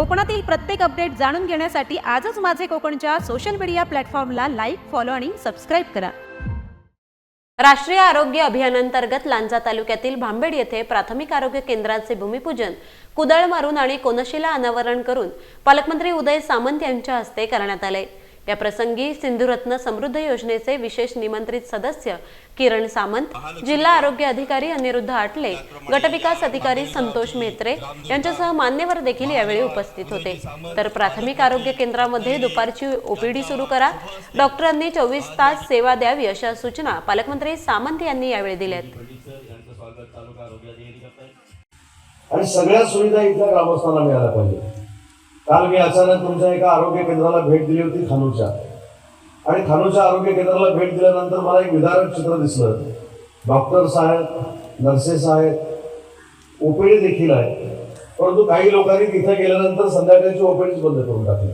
कोकणातील प्रत्येक अपडेट जाणून घेण्यासाठी आजच माझे कोकणच्या सोशल मीडिया प्लॅटफॉर्मला लाईक फॉलो आणि सबस्क्राईब करा. राष्ट्रीय आरोग्य अभियानांतर्गत लांजा तालुक्यातील भांबेड येथे प्राथमिक आरोग्य केंद्राचे भूमिपूजन कुदळ मारून आणि कोनशिला अनावरण करून पालकमंत्री उदय सामंत यांच्या हस्ते करण्यात आले. या प्रसंगी सिंधुरत्न समृद्ध योजनेचे विशेष निमंत्रित सदस्य किरण सामंत जिल्हा आरोग्य अधिकारी अनिरुद्ध आटले गटविकास अधिकारी संतोष मेत्रे यांच्यासह मान्यवर देखील यावेळी उपस्थित होते. तर प्राथमिक आरोग्य केंद्रामध्ये दुपारची ओपीडी सुरू करा. डॉक्टरांनी चोवीस तास सेवा द्यावी अशा सूचना पालकमंत्री सामंत यांनी यावेळी दिल्यात. आणि सगळ्या सुविधा इथल्या ग्रामस्थांना मिळायला पाहिजे काल मी अचानक तुमच्या एका आरोग्य केंद्राला भेट दिली होती खानूच्या. आणि खानूच्या आरोग्य केंद्राला भेट दिल्यानंतर मला एक विदारक चित्र दिसलं. डॉक्टर्स आहेत नर्सेस आहेत ओपीडी देखील आहेत. परंतु काही लोकांनी तिथे गेल्यानंतर संध्याकाळची ओपीडीच बंद करून टाकली.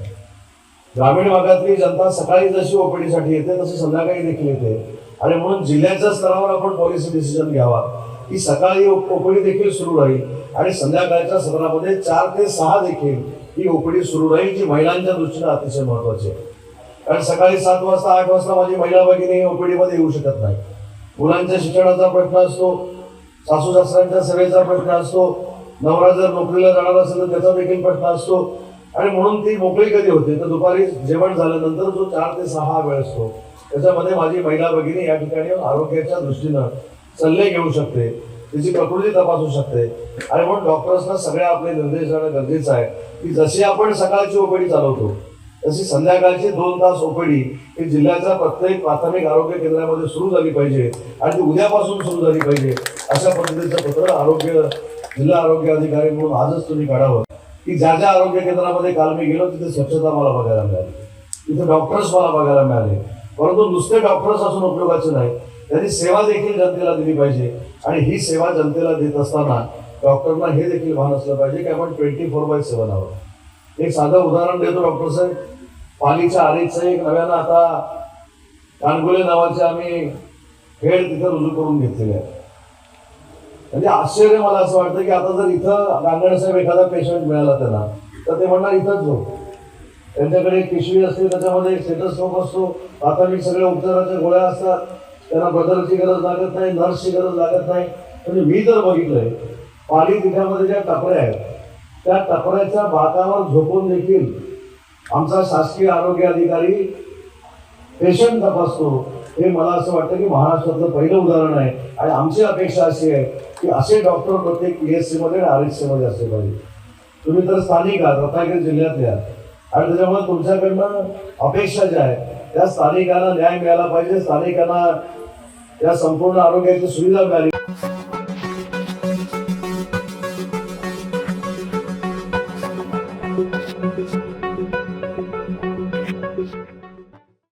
ग्रामीण भागातली जनता सकाळी जशी ओपीडीसाठी येते तशी संध्याकाळी देखील येते. आणि म्हणून जिल्ह्याच्या स्तरावर आपण पॉलिसी डिसिजन घ्यावा. की सकाळी ओपडी देखील सुरू राहील. आणि संध्याकाळच्या सत्रामध्ये चार ते सहा देखील ही ओपडी सुरू राहील जी महिलांच्या दृष्टीने अतिशय महत्वाची आहे. कारण सकाळी सात वाजता आठ वाजता माझी महिला भगिनी ओपीडीमध्ये येऊ शकत नाही. मुलांच्या शिक्षणाचा प्रश्न असतो सासू सासऱ्यांच्या सेवेचा प्रश्न असतो नवरा जर नोकरीला जाणार असेल तर त्याचा देखील प्रश्न असतो. आणि म्हणून ती मोकळी कधी होते? तर दुपारी जेवण झाल्यानंतर जो चार ते सहा वेळ असतो त्याच्यामध्ये माझी महिला भगिनी या ठिकाणी आरोग्याच्या दृष्टीनं सल्ले घेऊ शकते तिची प्रकृती तपासू शकते. आणि म्हणून डॉक्टर्सना सगळ्या आपले निर्देश देणं गरजेचं आहे. की जशी आपण सकाळची ओपीडी चालवतो तशी संध्याकाळची दोन तास ओपीडी ही जिल्ह्याच्या प्रत्येक प्राथमिक आरोग्य केंद्रामध्ये सुरू झाली पाहिजे आणि ती उद्यापासून सुरू झाली पाहिजे अशा पद्धतीचं पत्र आरोग्य जिल्हा आरोग्य अधिकारी म्हणून आजच तुम्ही काढावं. की ज्या ज्या आरोग्य केंद्रामध्ये काल मी गेलो तिथे स्वच्छता मला बघायला मिळाली. तिथे डॉक्टर्स मला बघायला मिळाले. परंतु नुसते डॉक्टर्स असून उपयोगाचे नाही. त्याची सेवा देखील जनतेला दिली पाहिजे. आणि ही सेवा जनतेला देत असताना डॉक्टरना हे देखील भान असलं पाहिजे की आपण ट्वेंटी फोर बाय सेवन आहोत. एक साधं उदाहरण देतो डॉक्टर साहेब. पालीच्या आरेचं एक नव्यानं आता कानगुले नावाचे आम्ही खेळ तिथं रुजू करून घेतलेले आहे. म्हणजे आश्चर्य मला असं वाटतं की आता जर इथं गांगण साहेब एखादा पेशंट मिळाला त्यांना तर ते म्हणणार इथंच झोप त्यांच्याकडे पिशवी असते त्याच्यामध्ये एक स्टेटस्कोप असतो. प्राथमिक सगळ्या उपचाराच्या गोळ्या असतात. त्यांना ब्रदरची गरज लागत नाही नर्सची गरज लागत नाही. म्हणजे मी जर बघितलंय पाणी तिथ्यामध्ये ज्या टपऱ्या आहेत त्या टपऱ्याच्या भागावर झोपून देखील आमचा शासकीय आरोग्य अधिकारी पेशंट तपासतो. हे मला असं वाटतं की महाराष्ट्रातलं पहिलं उदाहरण आहे. आणि आमची अपेक्षा अशी आहे की असे डॉक्टर प्रत्येक पी एस सीमध्ये आणि आर एच सीमध्ये असले पाहिजे. तुम्ही तर स्थानिक आहात रत्नागिरी जिल्ह्यातल्या आणि त्याच्यामुळे तुमच्याकडनं अपेक्षा ज्या आहेत त्या स्थानिकांना न्याय मिळाला पाहिजे स्थानिकांना त्या संपूर्ण आरोग्याची सुविधा मिळाली.